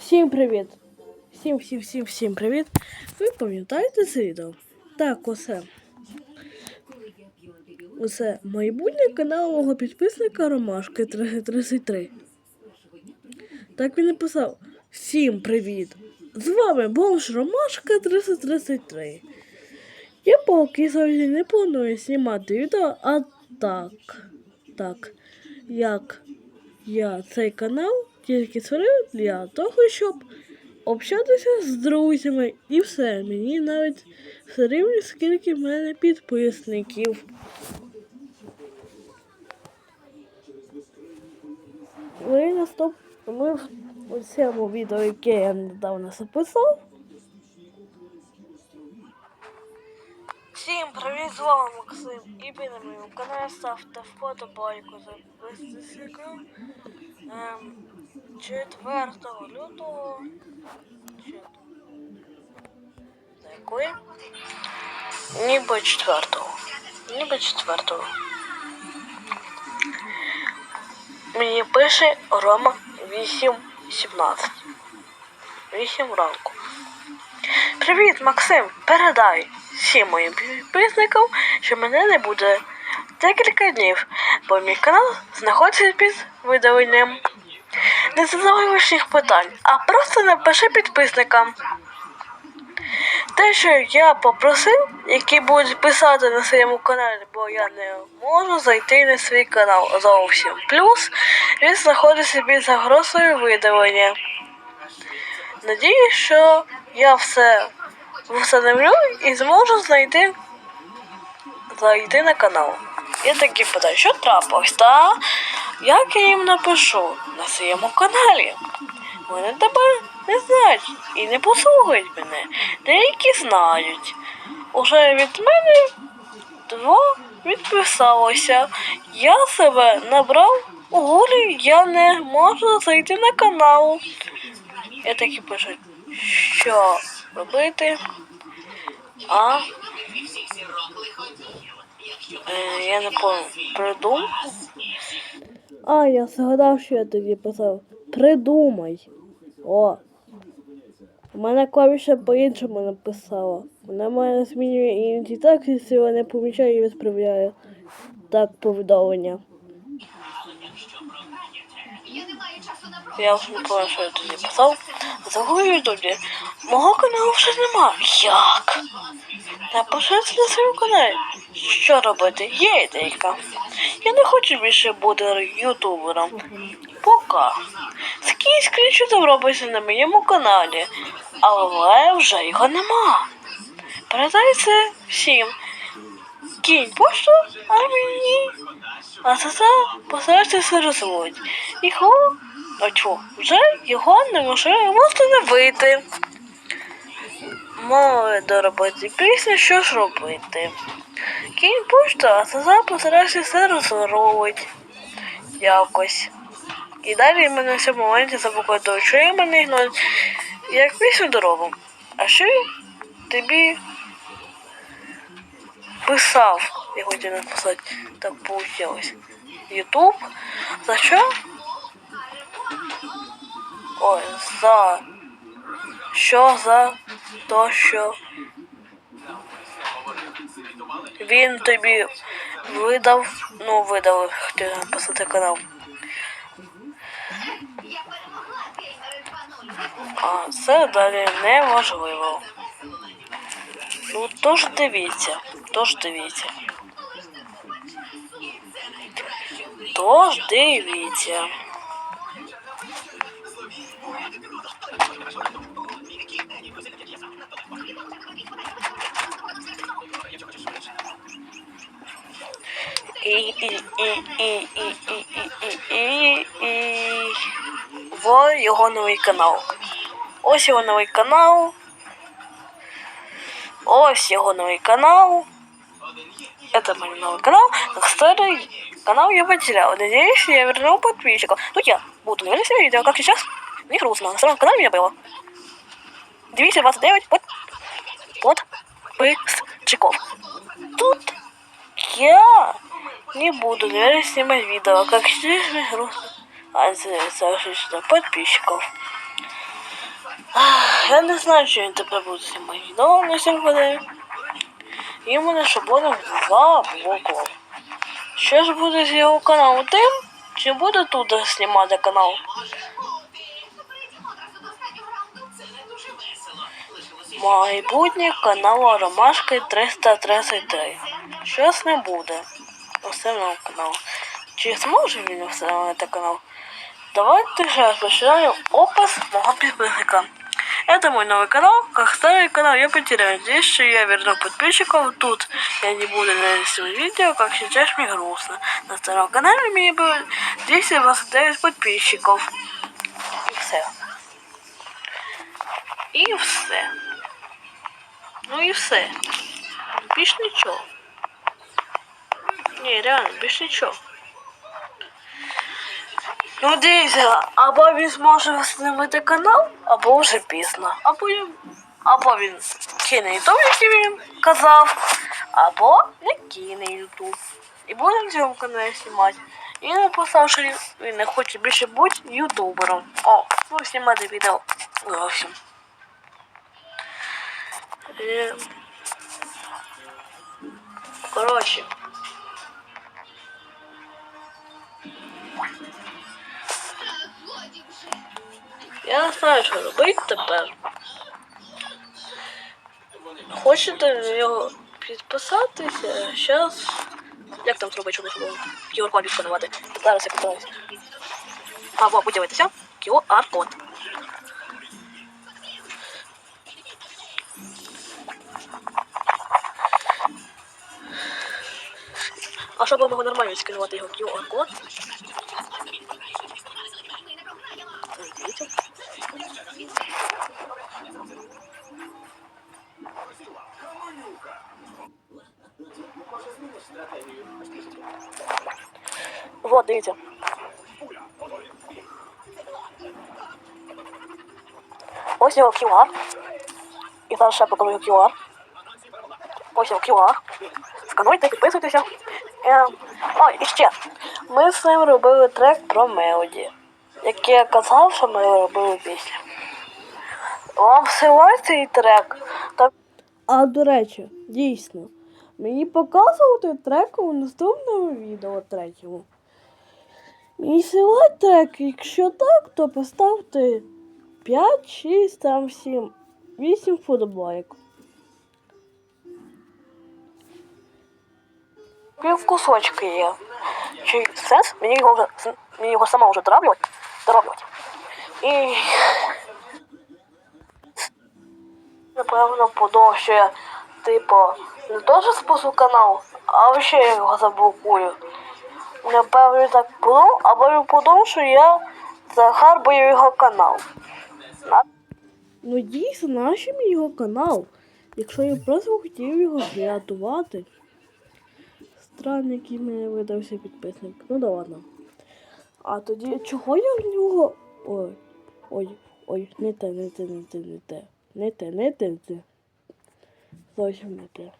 Всім привіт! Всім, всім, всім, всім привіт! Ви пам'ятаєте це відео? Так, усе. Усе майбутнє канал мого підписника Ромашки 333. Так він написав. Всім привіт! З вами бомж Ромашка 333. Я поки сьогодні не планую знімати відео, а так. Так. Як я цей канал тільки створив для того, щоб общатися з друзями і все. Мені навіть все рівно, скільки в мене підписників. Ми наступ... Ми в цьому відео, яке я недавно записав. Всім привіт, з вами Максим і ви на моєму каналі ставте вподобайку за високо. Ем, 4 лютого. За якої? Ніби 4. Ніби 4. Мені пише Рома 8.17. 8 ранку. Привіт, Максим! Передай всім моїм підписникам, що мене не буде декілька днів, бо мій канал знаходиться під видаленням. Не задавай лишніх питань, а просто напиши підписникам. Те, що я попросив, які будуть писати на своєму каналі, бо я не можу зайти на свій канал зовсім. Плюс він знаходиться під загрозою видалення. Надіюсь, що я все встановлю і зможу знайти зайти на канал. Я такі питаю, що трапилось, та як я їм напишу на своєму каналі? Вони тебе не знають і не послухають мене. Деякі знають. Уже від мене два відписалося. Я себе набрав у гулі, я не можу зайти на канал. Я такі пишу, що робити? А е, я не придумав. А, я згадав, що я тоді писав. Придумай. О. У мене клавіша по-іншому написала. Вона мене змінює інші якщо я не помічає і відправляє так повідомлення. Я вже не пам'ятаю, що я тоді писав. Загую тоді. Мого каналу вже нема. Як? Напиши це на своєму каналі. Що робити? Є ідейка. Я не хочу більше бути ютубером. Пока. Скільки скріншотів робиться на моєму каналі, але вже його нема. Передай це всім. Кінь пошту, а мені. А це це постарайтеся розводь. Його, а чого, вже його не може вийти. Мали доробити пісню, що ж робити. Кінь пошту, а це це все розворовувати. Якось. І далі мене в цьому моменті запокоїть, що я мене як пісню дорогу. А що тобі писав, я хотів написати, так вийшло. Ютуб. За що? Ой, за що за то, що він тобі видав, ну видав, хотів написати канал. А це далі неможливо. Ну, тож дивіться, тож дивіться. Тож дивіться. І, і, і, і, і, і, і, і, і, і. Во його новий канал. Ось його новий канал. Ось його новий канал. Это мой новый канал. Старый канал я потерял. Надеюсь, я вернул подписчиков. Ну, я буду говорить себе видео, как сейчас. Не грустно. На старом канале у меня было 229 под, под подписчиков. Тут я не буду наверное, снимать видео, как сейчас мне грустно. А, подписчиков. Я не знаю, чи він тепер буде знімати відео на 7 годин. І мене ще буде заблокував. Що ж буде з його каналу тим? Чи буде тут знімати канал? Майбутнє каналу Ромашки 333. Щось не буде. Основного каналу. Чи зможе він встановити канал? Давайте сейчас почитаем опис моего подписчика. Это мой новый канал. Как старый канал я потеряю. Здесь что я верну подписчиков. Тут я не буду рисовать видео, как сейчас мне грустно. На старом канале мне было 229 подписчиков. И все. І все. Ну і все. Більш нічого. Ні, реально, більш нічого. Ну дивіться, або він зможе встановити канал, або вже пізно. Або, він- або він кине ютуб, який він казав, або не кине ютуб. І буде на цьому каналі знімати. І написав, що він не хоче більше бути ютубером. О, ну знімати відео зовсім. Е, Коротше. Я не знаю, що робити тепер. Хочете на нього підписатися? Зараз. Як там зробити, щоб було? QR-код відсканувати. Зараз я питаюся. А, подивитися. QR-код. А щоб його нормально сканувати його QR-код? Вот, дивіться. Ось його QR. І зараз ще покажу його QR. Ось його QR. Скануйте, підписуйтеся. Е, О, і ще. Ми з ним робили трек про Мелоді. Який я казав, що ми робили пісню. Вам всилай цей трек. Так... А до речі, дійсно, мені показувати трек у наступному відео третьому. Мені силай трек, якщо так, то поставте 5, 6, там 7, 8 футболік. Пів кусочки є. Чи сенс? Мені його вже мені його сама вже дороблювати. Дороблювати. І напевно подовжує, типу, не теж спусу канал, а ще я його заблокую. Напевно так подумав, або він подумав, що я захарбую його канал. Ну дійсно, нащо мені його канал? Якщо я просто хотів його врятувати. Странний, який мені видався підписник. Ну да ладно. А тоді чого я в нього. Ой, ой, ой, не те, не те, не те, не те. Не те, не те, не те. Не.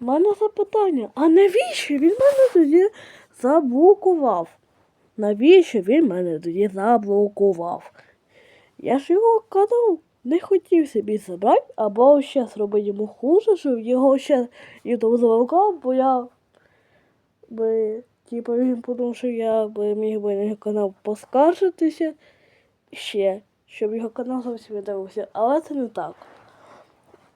У мене запитання, а навіщо він мене тоді заблокував? Навіщо він мене тоді заблокував? Я ж його канал не хотів собі забрати, або ще зробити йому хуже, щоб його ще ютуб заблокував, бо я би, типу, він подумав, що я би міг би на канал поскаржитися ще, щоб його канал зовсім не дивився, але це не так.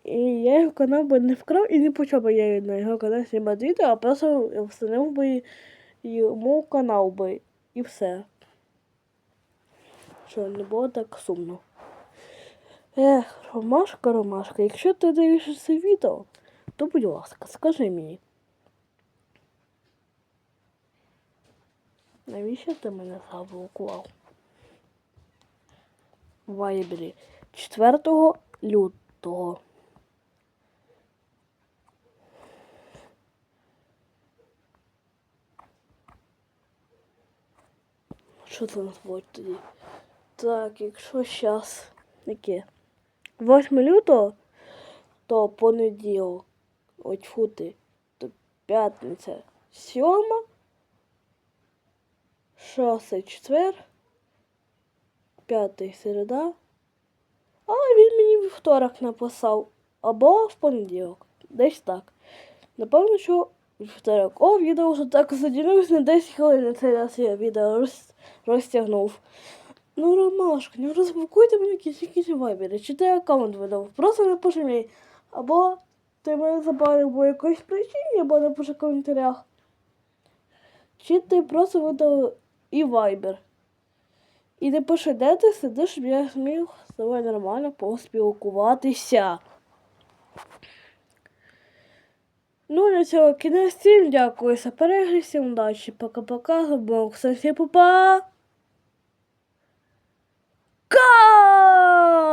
І я його канал би не вкрав і не почав би я на його канал знімати відео, а просто встановив би йому канал би і все. Що не було так сумно. Ех, Ромашка, Ромашка, якщо ти дивишся це відео, то будь ласка, скажи мені. Навіщо ти мене заблокував? Вайбері 4 лютого. Що нас буде тоді? Так, якщо зараз яке? 8 лютого, то понеділок, ой, тьфу ти, то п'ятниця, сьома, шостий четвер, п'ятий середа. А він мені вівторок написав. Або в понеділок. Десь так. Напевно, що вівторок. О, відео вже так заділилось на 10 хвилин. На раз я відео роз... розтягнув. Ну, Ромашка, не розблокуйте мені якісь вайбери. Чи ти аккаунт видав? Просто напиши мені. Або ти мене забанив по якоїсь причині, або напиши в коментарях. Чи ти просто видав і вайбер. І не пошедете сиди, щоб я зміг з тобою нормально поспілкуватися. Ну, на цього кінець дякую за перегляд, всім удачі. Пока-пока, забув. Всім па-па! Ка!